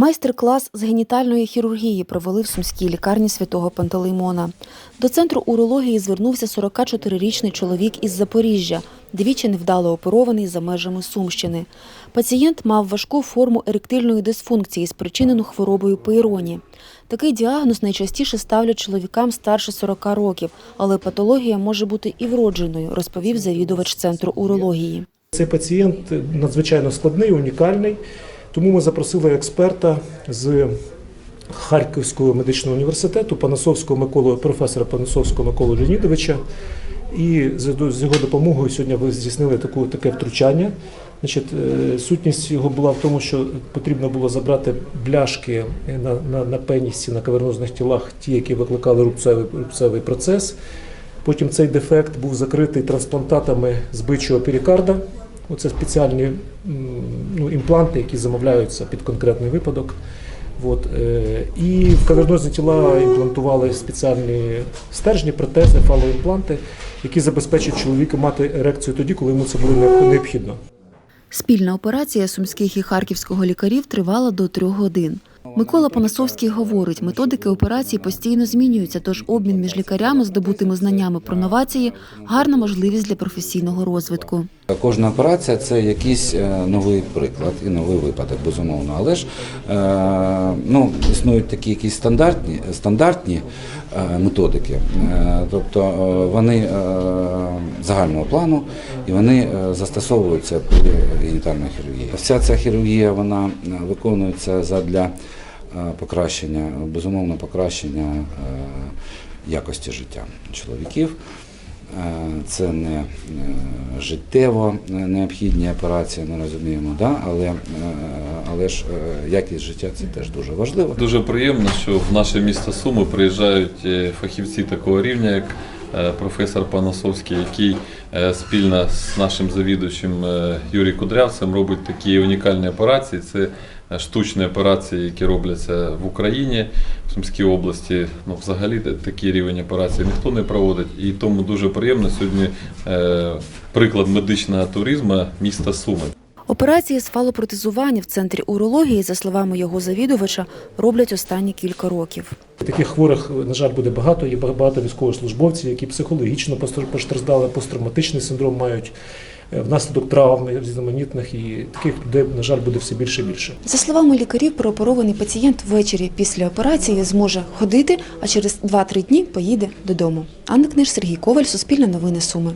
Майстер-клас з генітальної хірургії провели в сумській лікарні святого Пантелеймона. До центру урології звернувся 44-річний чоловік із Запоріжжя, двічі невдало оперований за межами Сумщини. Пацієнт мав важку форму еректильної дисфункції, спричинену хворобою Пейроні. Такий діагноз найчастіше ставлять чоловікам старше 40 років, але патологія може бути і вродженою, розповів завідувач центру урології. Цей пацієнт надзвичайно складний, унікальний, тому ми запросили експерта з Харківського медичного університету Панасовського Миколу, професора Панасовського Миколу Леонідовича. І з його допомогою сьогодні ви здійснили таку, таке втручання. Значить, е, сутність його була в тому, що потрібно було забрати бляшки на, на, на пенісі, на кавернозних тілах, ті, які викликали рубцевий, рубцевий процес. Потім цей дефект був закритий трансплантатами з бичого перикарда. Оце спеціальні ну, імпланти, які замовляються під конкретний випадок. От, е, і в кавернозні тіла імплантували спеціальні стержні, протези, фалоімпланти, які забезпечують чоловіка мати ерекцію тоді, коли йому це було необхідно. Спільна операція сумських і харківського лікарів тривала до трьох годин. Микола Панасовський говорить, методики операції постійно змінюються, тож обмін між лікарями, здобутими знаннями про новації, гарна можливість для професійного розвитку. Кожна операція це якийсь е, новий приклад і новий випадок, безумовно. Але ж е, ну, існують такі якісь стандартні, стандартні е, методики, тобто вони загального плану і вони застосовуються при генітальній хірургії. Вся ця хірургія вона виконується задля покращення, безумовно, покращення якості життя чоловіків. Е, Це не е, життєво необхідні операції, ми розуміємо, да? але, е, але ж якість життя це теж дуже важливо. Дуже приємно, що в наше місто Суми приїжджають фахівці такого рівня, як професор Панасовський, який е, спільно з нашим завідувачем е, Юрій Кудрявцем робить такі унікальні операції. Це е, штучні операції, які робляться в Україні, в Сумській області. Ну, взагалі та- такий рівень операції ніхто не проводить. І тому дуже приємно сьогодні е, приклад медичного туризму міста Суми. Операції з фалопротезування в центрі урології, за словами його завідувача, роблять останні кілька років. Таких хворих, на жаль, буде багато. Є багато військовослужбовців, які психологічно постр- постраждали, посттравматичний синдром мають е, внаслідок травм різноманітних, і таких людей, на жаль, буде все більше і більше. За словами лікарів, прооперований пацієнт ввечері після операції зможе ходити, а через 2-3 дні поїде додому. Анна Книж, Сергій Коваль, Суспільне новини Суми.